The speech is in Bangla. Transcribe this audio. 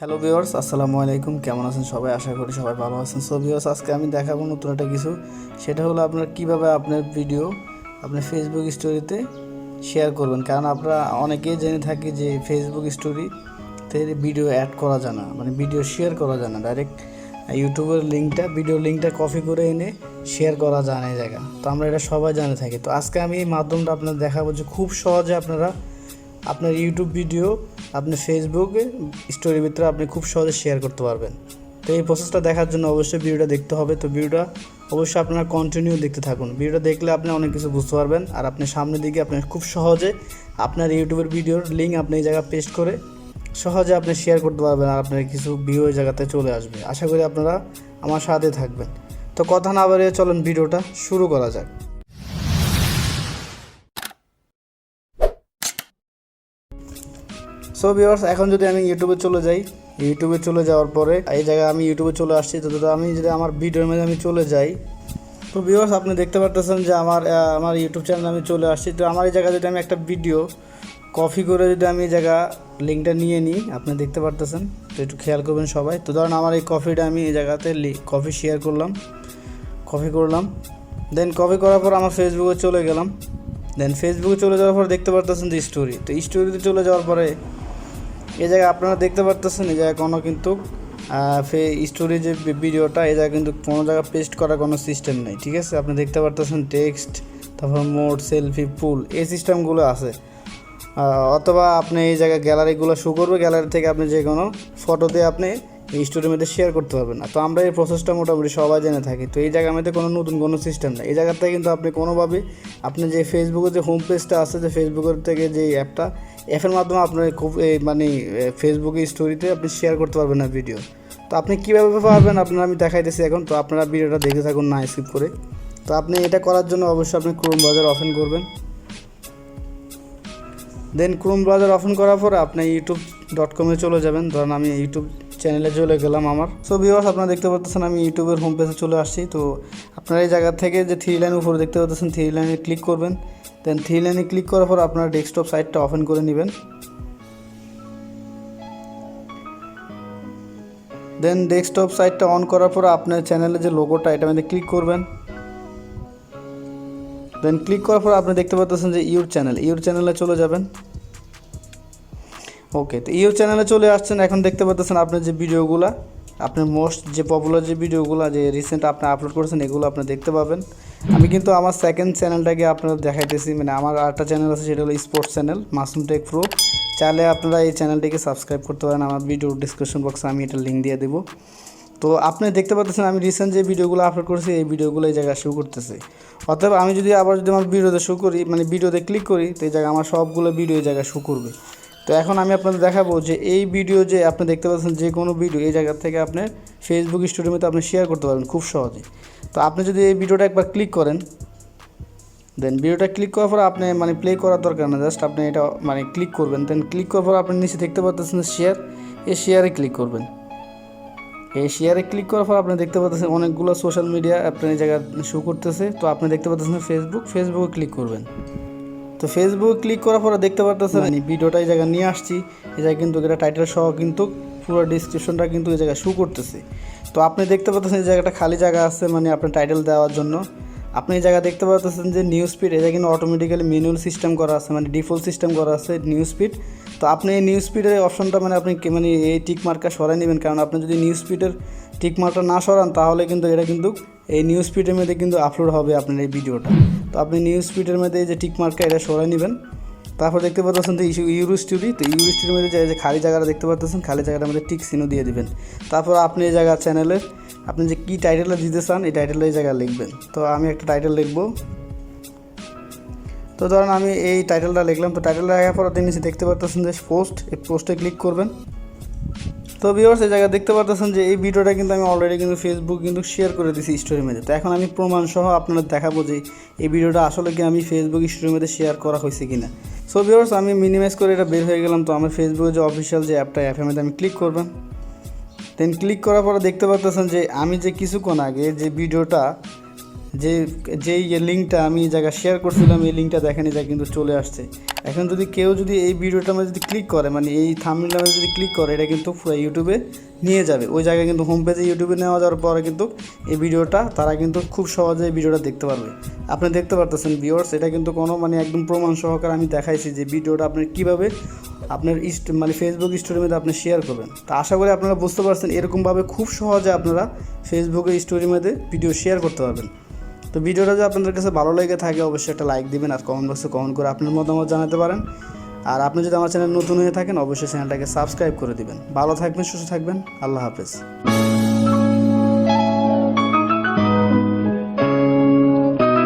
হ্যালো ভিউয়ার্স আসসালামু আলাইকুম। কেমন আছেন সবাই? আশা করি সবাই ভালো আছেন। সো ভিউয়ার্স আজকে আমি দেখাবো নতুন একটা কিছু। সেটা হলো আপনার কীভাবে আপনার ভিডিও আপনার ফেসবুক স্টোরিতে শেয়ার করবেন। কারণ আপনারা অনেকেই জেনে থাকি যে ফেসবুক স্টোরিতে ভিডিও অ্যাড করা যায় না। মানে ভিডিও শেয়ার করা যায় না। ডাইরেক্ট ইউটিউবের লিঙ্কটা ভিডিও লিঙ্কটা কপি করে এনে শেয়ার করা যায় না জায়গা তো আমরা এটা সবাই জানে থাকি। তো আজকে আমি এই মাধ্যমটা আপনাদের দেখাবো যে খুব সহজে আপনারা আপনার ইউটিউব ভিডিও আপনি ফেসবুকে স্টোরির ভিতরে আপনি খুব সহজে শেয়ার করতে পারবেন। তো এই প্রসেসটা দেখার জন্য অবশ্যই ভিডিওটা দেখতে হবে। তো ভিডিওটা অবশ্যই আপনারা কন্টিনিউ দেখতে থাকুন। ভিডিওটা দেখলে আপনি অনেক কিছু বুঝতে পারবেন। আর আপনি সামনের দিকে আপনি খুব সহজে আপনার ইউটিউবের ভিডিওর লিঙ্ক আপনি এই জায়গায় পেস্ট করে সহজে আপনি শেয়ার করতে পারবেন আর আপনার কিছু ভিউ এই জায়গাতে চলে আসবে। আশা করি আপনারা আমার সাথে থাকবেন। তো কথা না বাড়িয়ে চলুন ভিডিওটা শুরু করা যাক। সো ভিউয়ার্স এখন যদি আমি ইউটিউবে চলে যাই ইউটিউবে চলে যাওয়ার পরে এই জায়গায় আমি ইউটিউবে চলে আসছি, তো আমি যদি আমার ভিডিওর মধ্যে আমি চলে যাই, তো ভিউয়ার্স আপনি দেখতে পারতেছেন যে আমার আমার ইউটিউব চ্যানেলে আমি চলে আসছি। তো আমার এই জায়গায় যদি আমি একটা ভিডিও কপি করে যদি আমি এই জায়গা লিঙ্কটা নিয়ে নিই, আপনি দেখতে পারতেছেন। তো একটু খেয়াল করবেন সবাই। তো ধরুন আমার এই কপিটা আমি এই জায়গাতে কপি শেয়ার করলাম কপি করলাম। দেন কপি করার পর আমার ফেসবুকে চলে গেলাম। দেন ফেসবুকে চলে যাওয়ার পর দেখতে পারতেছেন যে স্টোরি তো স্টোরিতে চলে যাওয়ার পরে এই জায়গায় আপনারা দেখতে পারতেছেন এ জায়গায় কোনো কিন্তু ফে স্টোরি যে ভিডিওটা এ জায়গায় কিন্তু কোনো জায়গায় পেস্ট করার কোনো সিস্টেম নেই, ঠিক আছে? আপনি দেখতে পারতেছেন টেক্সট তারপর মোড সেলফি পুল এই সিস্টেমগুলো আছে। অথবা আপনি এই জায়গায় গ্যালারিগুলো শো করবে গ্যালারি থেকে আপনি যে কোনো ফটোতে আপনি স্টোরির মধ্যে শেয়ার করতে পারবেন না। তো আমরা এই প্রসেসটা মোটামুটি সবাই জেনে থাকি। তো এই জায়গার মধ্যে কোনো নতুন কোনো সিস্টেম নেই। এই জায়গাতে কিন্তু আপনি কোনোভাবে আপনি যে ফেসবুকের যে হোম পেজটা আছে, যে ফেসবুকের থেকে যে অ্যাপটা অ্যাপের মাধ্যমে আপনার খুব মানে ফেসবুকে স্টোরিতে আপনি শেয়ার করতে পারবেন না ভিডিও তো আপনি কীভাবে পারবেন আপনার আমি দেখাইতেছি এখন। তো আপনারা ভিডিওটা দেখতে থাকুন, না স্কিপ করে। তো আপনি এটা করার জন্য অবশ্যই আপনি ক্রোম ব্রাউজার ওপেন করবেন। দেন ক্রোম ব্রাউজার ওপেন করার পরে আপনি ইউটিউব ডট কমে চলে যাবেন। ধরেন আমি ইউটিউব চ্যানেলে চলে গেলাম আমার। সো ভিউয়ার্স আপনারা দেখতে পাচ্ছেন আমি ইউটিউবের হোম পেজে চলে আসছি। তো, আপনারা এই জায়গা থেকে যে থ্রি লাইন উপরে দেখতে পাচ্ছেন থ্রি লাইনে ক্লিক করবেন। দেন থ্রি লাইনে ক্লিক করার পর আপনারা ডেস্কটপ সাইটটা ওপেন করে নেবেন। দেন ডেস্কটপ সাইটটা অন করার পর আপনার চ্যানেলের যে লোগোটা এটা মধ্যে ক্লিক করবেন। দেন ক্লিক করার পর আপনি দেখতে পাচ্ছেন যে ইউর চ্যানেল ইউর চ্যানেলে চলে যাবেন। ওকে তো ইউর চ্যানেলে চলে আসছেন, এখন দেখতে পাচ্ছেন আপনার যে ভিডিওগুলো, আপনার মোস্ট যে পপুলার যে ভিডিওগুলো, যে রিসেন্ট আপনি আপলোড করেছেন, এগুলো আপনি দেখতে পাবেন। আমি কিন্তু আমার সেকেন্ড চ্যানেলটাকে আপনাদের দেখাইতেছি মানে আমার আরেকটা চ্যানেল আছে, সেটা হলো sports channel Masum tech pro চাইলে আপনারা এই চ্যানেলটিকে সাবস্ক্রাইব করতে পারেন, আমার ভিডিও ডিসক্রিপশন বক্সে আমি এটা লিঙ্ক দিয়ে দেবো। তো আপনি দেখতে পাচ্ছেন আমি রিসেন্ট যে ভিডিওগুলো আপলোড করেছি, এই ভিডিওগুলো এই জায়গায় শো করতেছে। অতএব আমি যদি আবার যদি আমার ভিডিওতে শো করি মানে ভিডিওতে ক্লিক করি, তো এই জায়গায় আমার সবগুলো ভিডিও এই জায়গায় শো করবে। তো এখন আমি আপনাদের দেখাবো যে এই ভিডিও যে আপনি দেখতে পাচ্ছেন যে কোনো ভিডিও এই জায়গা থেকে আপনি ফেসবুক মধ্যে আপনি শেয়ার করতে পারবেন খুব সহজে তো আপনি যদি এই ভিডিওটা একবার ক্লিক করেন দেন ভিডিওটা ক্লিক করার পর আপনি মানে প্লে করার দরকার না জাস্ট আপনি এটা মানে ক্লিক করবেন। দেন ক্লিক করার পর আপনি নিচে দেখতে পাচ্ছেন শেয়ার এই শেয়ারে ক্লিক করবেন। এই শেয়ারে ক্লিক করার পর আপনি দেখতে পাচ্ছেন অনেকগুলো সোশ্যাল মিডিয়া আপনার এই জায়গায় শো করতেছে। তো আপনি দেখতে পাচ্ছেন ফেসবুক ফেসবুকে ক্লিক করবেন। তো ফেসবুক ক্লিক করার পরে দেখতে পারতেছেন আমি ভিডিওটা এই জায়গায় নিয়ে আসছি এই জায়গায় কিন্তু এটা টাইটেল সহ কিন্তু পুরো ডিসক্রিপশনটা কিন্তু এই জায়গায় শো করতেছে। তো আপনি দেখতে পাচ্ছেন এই জায়গাটা খালি জায়গা আছে মানে আপনার টাইটেল দেওয়ার জন্য। আপনি এই জায়গায় দেখতে পাচ্ছেন যে নিউজ স্পিড এটা কিন্তু অটোমেটিক্যালি ম্যানুয়াল সিস্টেম করা আছে মানে ডিফল্ট সিস্টেম করা আছে নিউজ স্পিড তো আপনি এই নিউজ স্পিডের অপশনটা মানে আপনি কি- মানে এই টিক মার্কটা সরাই নেবেন কারণ আপনি যদি নিউজ স্পিডের টিক মার্কটা না সরান তাহলে কিন্তু এটা কিন্তু এই নিউজ স্পিডের মধ্যে কিন্তু আপলোড হবে আপনার এই ভিডিওটা তো আপনি নিউজ স্পিডের মধ্যে যে টিক মার্কটা এটা সরাই নেবেন। তারপর দেখতে পাচ্ছেন তো ইউরো স্টুডি তো ইউরো স্টুডির মধ্যে যে- খালি জায়গাটা দেখতে পাচ্ছেন খালি জায়গাটার মধ্যে টিক চিহ্ন দিয়ে দেবেন। তারপর আপনি এই জায়গা চ্যানেলের আপনি যে কী টাইটেলটা দিতে চান, এই টাইটেলটা এই জায়গায় লিখবেন। তো আমি একটা টাইটেল লিখব। তো ধরেন আমি এই টাইটেলটা লিখলাম, তো টাইটেলটা লেখার পর আপনি নিচে দেখতে পাচ্ছেন যে পোস্ট এই পোস্টে ক্লিক করবেন। তো ভিউয়ার্স এই জায়গায় দেখতে পারতেছেন যে এই ভিডিওটা কিন্তু আমি অলরেডি কিন্তু ফেসবুক কিন্তু শেয়ার করে দিয়েছি স্টোরি মধ্যে তো এখন আমি প্রমাণ সহ আপনাদের দেখাবো যে এই ভিডিওটা আসলে কি আমি ফেসবুক স্টোরি মধ্যে শেয়ার করা হয়েছে কিনা। সো ভিউয়ার্স আমি মিনিমাইজ করে এটা বের হয়ে গেলাম। তো আমার ফেসবুকে যে অফিসিয়াল যে অ্যাপটা অ্যাপের মধ্যে আমি ক্লিক করবেন। দেন ক্লিক করার পরে দেখতে পারতেছেন যে আমি যে কিছুক্ষণ আগে যে ভিডিওটা যে, যেই লিঙ্কটা আমি এই জায়গায় শেয়ার করছিলাম, এই লিঙ্কটা দেখেন এটা কিন্তু চলে আসছে। এখন যদি কেউ যদি এই ভিডিওটার মধ্যে যদি ক্লিক করে মানে এই থাম্বনেলের মধ্যে যদি ক্লিক করে, এটা কিন্তু পুরো ইউটিউবে নিয়ে যাবে। ওই জায়গায় কিন্তু হোম পেজে ইউটিউবে নেওয়া যাওয়ার পরে কিন্তু এই ভিডিওটা তারা কিন্তু খুব সহজে এই ভিডিওটা দেখতে পারবে। আপনি দেখতে পারতেছেন ভিউয়ার্স এটা কিন্তু কোনো মানে একদম প্রমাণ সহকারে আমি দেখাইছি যে ভিডিওটা আপনি কীভাবে আপনার ইস্ট মানে ফেসবুক স্টোরির মধ্যে আপনি শেয়ার করবেন। তো আশা করি আপনারা বুঝতে পারছেন, এরকমভাবে খুব সহজে আপনারা ফেসবুকের স্টোরির মধ্যে ভিডিও শেয়ার করতে পারবেন। তো ভিডিওটা যদি আপনাদের কাছে ভালো লেগে থাকে, অবশ্যই একটা লাইক দিবেন আর কমেন্ট বক্সে কমেন্ট করে আপনার মতামত জানাতে পারেন। আর আপনি যদি আমার চ্যানেল নতুন হয়ে থাকেন, অবশ্যই চ্যানেলটাকে সাবস্ক্রাইব করে দিবেন। ভালো থাকবেন, সুস্থ থাকবেন। আল্লাহ হাফেজ।